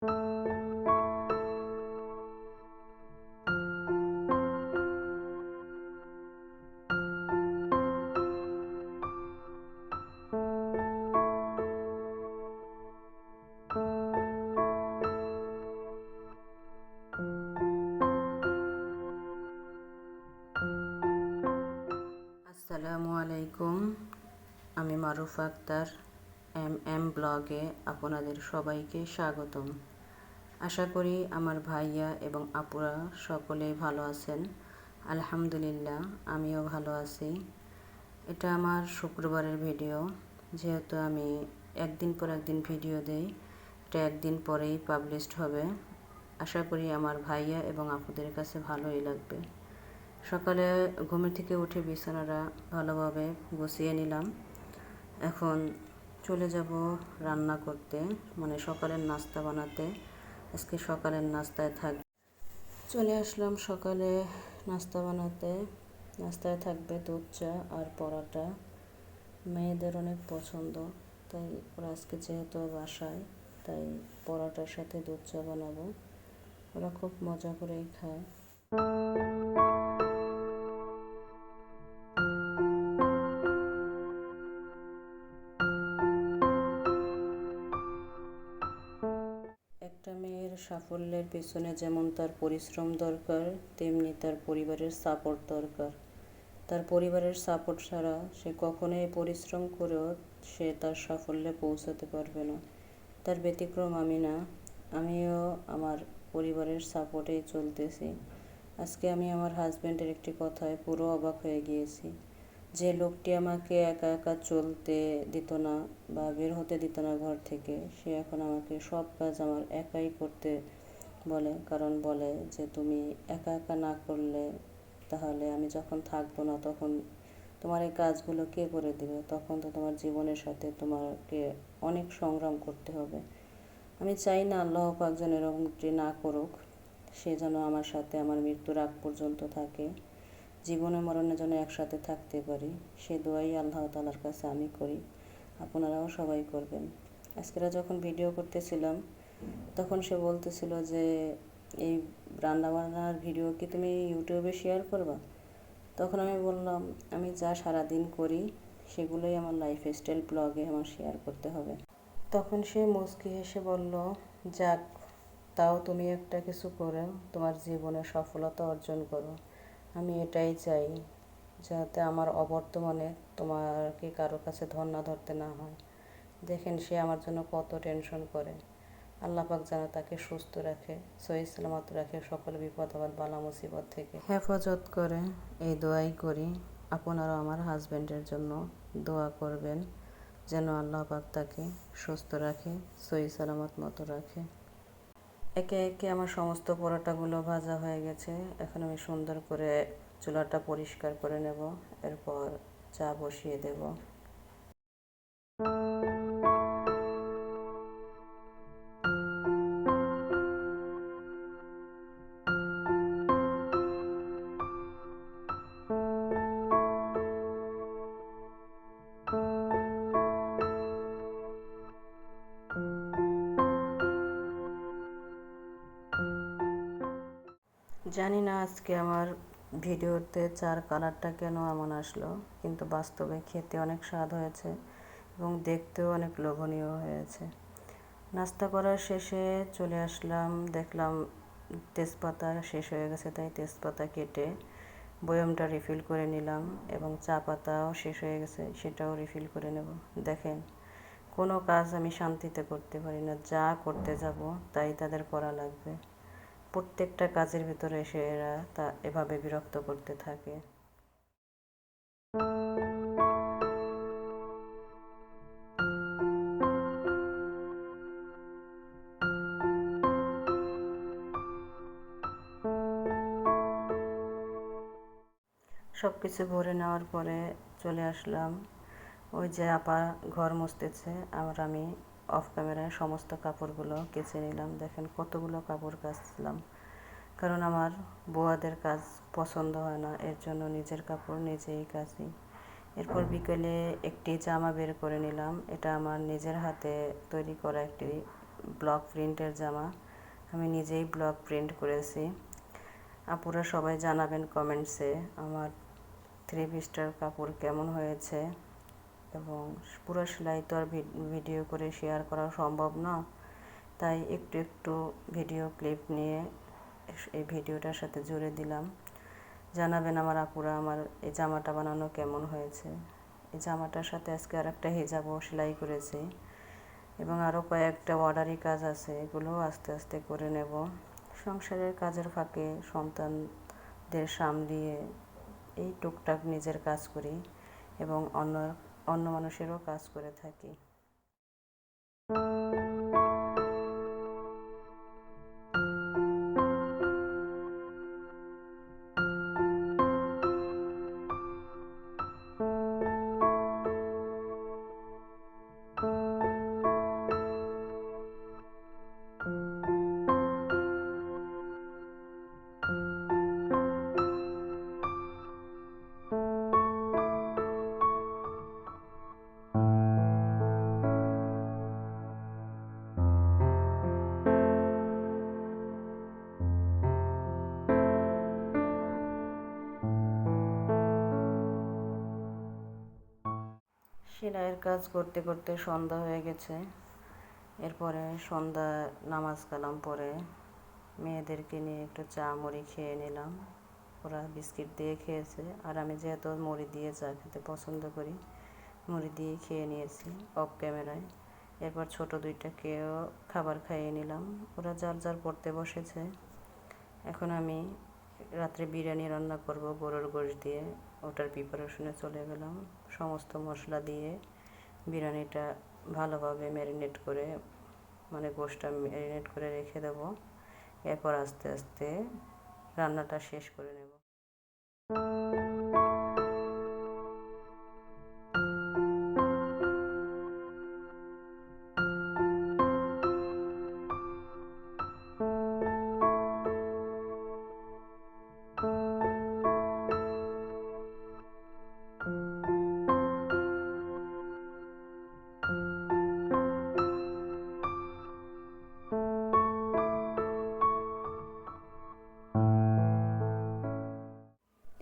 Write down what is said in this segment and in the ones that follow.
আসসালামু আলাইকুম। আমি মারুফ আক্তার এম এম ব্লগে আপনাদের সবাইকে স্বাগতম। আশা করি আমার ভাইয়া এবং আপুরা সকলেই ভালো আছেন। আলহামদুলিল্লাহ, আমিও ভালো আছি। এটা আমার শুক্রবারের ভিডিও। যেহেতু আমি একদিন পর একদিন ভিডিও দেই, এটা একদিন পরেই পাবলিশড হবে। আশা করি আমার ভাইয়া এবং আপুদের কাছে ভালোই লাগবে। সকালে ঘুমের থেকে উঠে বিছানাটা ভালোভাবে গুছিয়ে নিলাম। এখন চলে যাব রান্না করতে মানে সকালের নাস্তা বানাতে। আজকে সকালের নাস্তায় থাকবে চলে আসলাম সকালে নাস্তা বানাতে। নাস্তায় থাকবে দুধ, চা আর পরোটা। মেয়েদের অনেক পছন্দ, তাই ওরা আজকে যেহেতু বাসায়, তাই পরোটার সাথে দুধ, চা বানাবো। ওরা খুব মজা করেই খায়। সাফল্যের পেছনে যেমন তার পরিশ্রম দরকার, তেমনি তার পরিবারের সাপোর্ট দরকার। তার পরিবারের সাপোর্ট ছাড়া সে কখনোই পরিশ্রম করেও সে তার সাফল্যে পৌঁছাতে পারবে না। তার ব্যতিক্রম আমি না, আমিও আমার পরিবারের সাপোর্টেই চলতেছি। আজকে আমি আমার হাজব্যান্ডের একটি কথায় পুরো অবাক হয়ে গিয়েছি। যে লোকটি আমাকে একা একা চলতে দিত না বা বের হতে দিত না ঘর থেকে, সে এখন আমাকে সব কাজ আমার একাই করতে বলে। কারণ বলে যে, তুমি একা একা না করলে তাহলে আমি যখন থাকব না, তখন তোমার এই কাজগুলো কে করে দিবে? তখন তো তোমার জীবনের সাথে তোমাকে অনেক সংগ্রাম করতে হবে। আমি চাই না আল্লাহ পাক যেন এরকমটি না করুক। সে যেন আমার সাথে আমার মৃত্যুর আগ পর্যন্ত থাকে। জীবনে মরণে যেন একসাথে থাকতে পারি, সে দোয়াই আল্লাহ তালার কাছে আমি করি, আপনারাও সবাই করবেন। আজকেরা যখন ভিডিও করতেছিলাম, তখন সে বলতেছিল যে, এই রান্নাবান্নার ভিডিও কি তুমি ইউটিউবে শেয়ার করবা? তখন আমি বললাম, আমি যা সারাদিন করি, সেগুলোই আমার লাইফ স্টাইল ব্লগে আমার শেয়ার করতে হবে। তখন সে মুচকি হেসে বলল, যাক, তাও তুমি একটা কিছু করে তোমার জীবনে সফলতা অর্জন করো। আমি এটাই চাই যাতে আমার অবর্তমানে তোমাকে কারও কাছে ধর্না ধরতে না হয়। দেখেন, সে আমার জন্য কত টেনশন করে। আল্লাপাক যেন তাকে সুস্থ রাখে, সহি সালামত রাখে সকল বিপদ আবার বালা, মুসিবত থেকে। হেফাজত করে এই দোয়াই করি, আপনারাও আমার হাজব্যান্ডের জন্য দোয়া করবেন যেন আল্লাহ পাক তাকে সুস্থ রাখে, সহি সালামত মতো রাখে। একে একে আমার সমস্ত পরোটাগুলো ভাজা হয়ে গেছে। এখন আমি সুন্দর করে চুলাটা পরিষ্কার করে নেব। এরপর চা বসিয়ে দেব। জানি না আজকে আমার ভিডিওতে চার কালারটা কেন এমন আসলো, কিন্তু বাস্তবে খেতে অনেক স্বাদ হয়েছে এবং দেখতেও অনেক লোভনীয় হয়েছে। নাস্তা করার শেষে চলে আসলাম, দেখলাম তেজপাতা শেষ হয়ে গেছে, তাই তেজপাতা কেটে বয়মটা রিফিল করে নিলাম এবং চা পাতাও শেষ হয়ে গেছে, সেটাও রিফিল করে নেব। দেখেন, কোনো কাজ আমি শান্তিতে করতে পারি না, যা করতে যাব তাই তাদের করা লাগবে। প্রত্যেকটা কাজের ভিতরে এসে এরা তা এভাবে বিরক্ত করতে থাকে। সব কিছু ভরে নেওয়ার পরে চলে আসলাম। ওই যে আপা ঘর মুছতেছে, আর আমি অফ ক্যামেরায় সমস্ত কাপড়গুলো কেচে নিলাম। দেখেন কতগুলো কাপড় কাচলাম। কারণ আমার বোয়াদের কাজ পছন্দ হয় না, এর জন্য নিজের কাপড় নিজেই কাচি। এরপর বিকেলে একটি জামা বের করে নিলাম। এটা আমার নিজের হাতে তৈরি করা একটি ব্লক প্রিন্টের জামা। আমি নিজেই ব্লক প্রিন্ট করেছি। আপুরা সবাই জানাবেন কমেন্টসে আমার থ্রি পিসটার কাপড় কেমন হয়েছে। এবং পুরো সেলাই তো আর ভিডিও করে শেয়ার করা সম্ভব না। তাই একটু একটু ভিডিও ক্লিপ নিয়ে এই ভিডিওটার সাথে জুড়ে দিলাম। জানাবেন আমার আপুরা আমার এই জামাটা বানানো কেমন হয়েছে। এই জামাটার সাথে আজকে আর একটা হিজাবও সেলাই করেছি। এবং আরও কয়েকটা অর্ডারি কাজ আছে, এগুলোও আস্তে আস্তে করে নেব। সংসারের কাজের ফাঁকে সন্তানদের সামলিয়ে এই টুকটাক নিজের কাজ করি এবং অন্য অন্য মানুষেরও কাজ করে থাকি। সেলাইয়ের কাজ করতে করতে সন্ধ্যা হয়ে গেছে। এরপরে সন্ধ্যা নামাজ কালাম পরে মেয়েদেরকে নিয়ে একটু চা মুড়ি খেয়ে নিলাম। ওরা বিস্কিট দিয়ে খেয়েছে। আর আমি যেহেতু মুড়ি দিয়ে চা খেতে পছন্দ করি, মুড়ি দিয়ে খেয়ে নিয়েছি অফ ক্যামেরায়। এরপর ছোট দুইটাকেও খাবার খাইয়ে নিলাম। ওরা যার যার পড়তে বসেছে। এখন আমি রাত্রে বিরিয়ানি রান্না করব গরুর গোশ দিয়ে। ওটার প্রিপারেশনে চলে গেলাম। সমস্ত মশলা দিয়ে বিরিয়ানিটা ভালোভাবে ম্যারিনেট করে মানে গোষ্ঠটা ম্যারিনেট করে রেখে দেব। এরপর আস্তে আস্তে রান্নাটা শেষ করে নেব।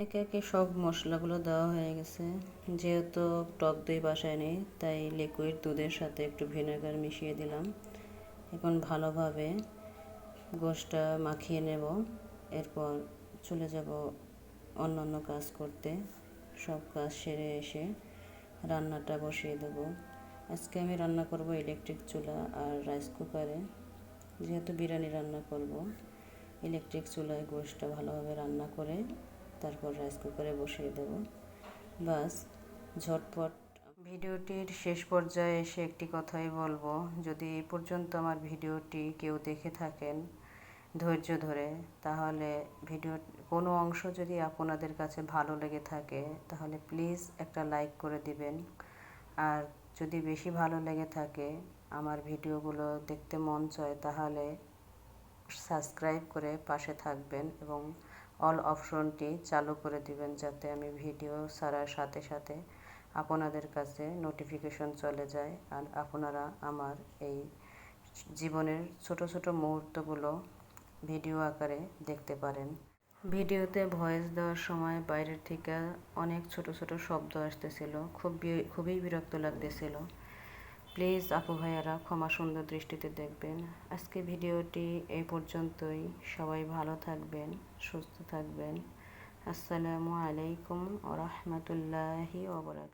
একে একে সব মশলাগুলো দেওয়া হয়ে গেছে। যেহেতু টক দই বাসায় নেই, তাই লিকুইড দুধের সাথে একটু ভিনেগার মিশিয়ে দিলাম। এখন ভালোভাবে গোশটা মাখিয়ে নেব। এরপর চলে যাব অন্য অন্য কাজ করতে। সব কাজ সেরে এসে রান্নাটা বসিয়ে দেব। আজকে আমি রান্না করব ইলেকট্রিক চুলা আর রাইস কুকারে যেহেতু বিরিয়ানি রান্না করব ইলেকট্রিক চুলায় গোশটা ভালোভাবে রান্না করে তারপর রাইস কুকারে বসিয়ে দেব। বাস, ঝটপট। ভিডিওটির শেষ পর্যায়ে এসে একটি কথাই বলব, যদি এই পর্যন্ত আমার ভিডিওটি কেউ দেখে থাকেন ধৈর্য ধরে, তাহলে ভিডিও, কোনো অংশ যদি আপনাদের কাছে ভালো লেগে থাকে, তাহলে প্লিজ একটা লাইক করে দিবেন। আর যদি বেশি ভালো লেগে থাকে, আমার ভিডিওগুলো দেখতে মন চায়, তাহলে সাবস্ক্রাইব করে পাশে থাকবেন এবং অল অপশনটি চালু করে দিবেন যাতে আমি ভিডিও ছাড়ার সাথে সাথে আপনাদের কাছে নোটিফিকেশন চলে যায় আর আপনারা আমার এই জীবনের ছোট ছোট মুহূর্তগুলো ভিডিও আকারে দেখতে পারেন। ভিডিওতে ভয়েস দেওয়ার সময় বাইরের থেকে অনেক ছোট ছোট শব্দ আসতেছিল, খুব খুবই বিরক্ত লাগতেছিল। প্লিজ আপু ভাইয়ারা ক্ষমা সুন্দর দৃষ্টিতে দেখবেন। আজকে ভিডিওটি এই পর্যন্তই। সবাই ভালো থাকবেন, সুস্থ থাকবেন। আসসালামু আলাইকুম ও রহমতুল্লাহি ওবরাকাত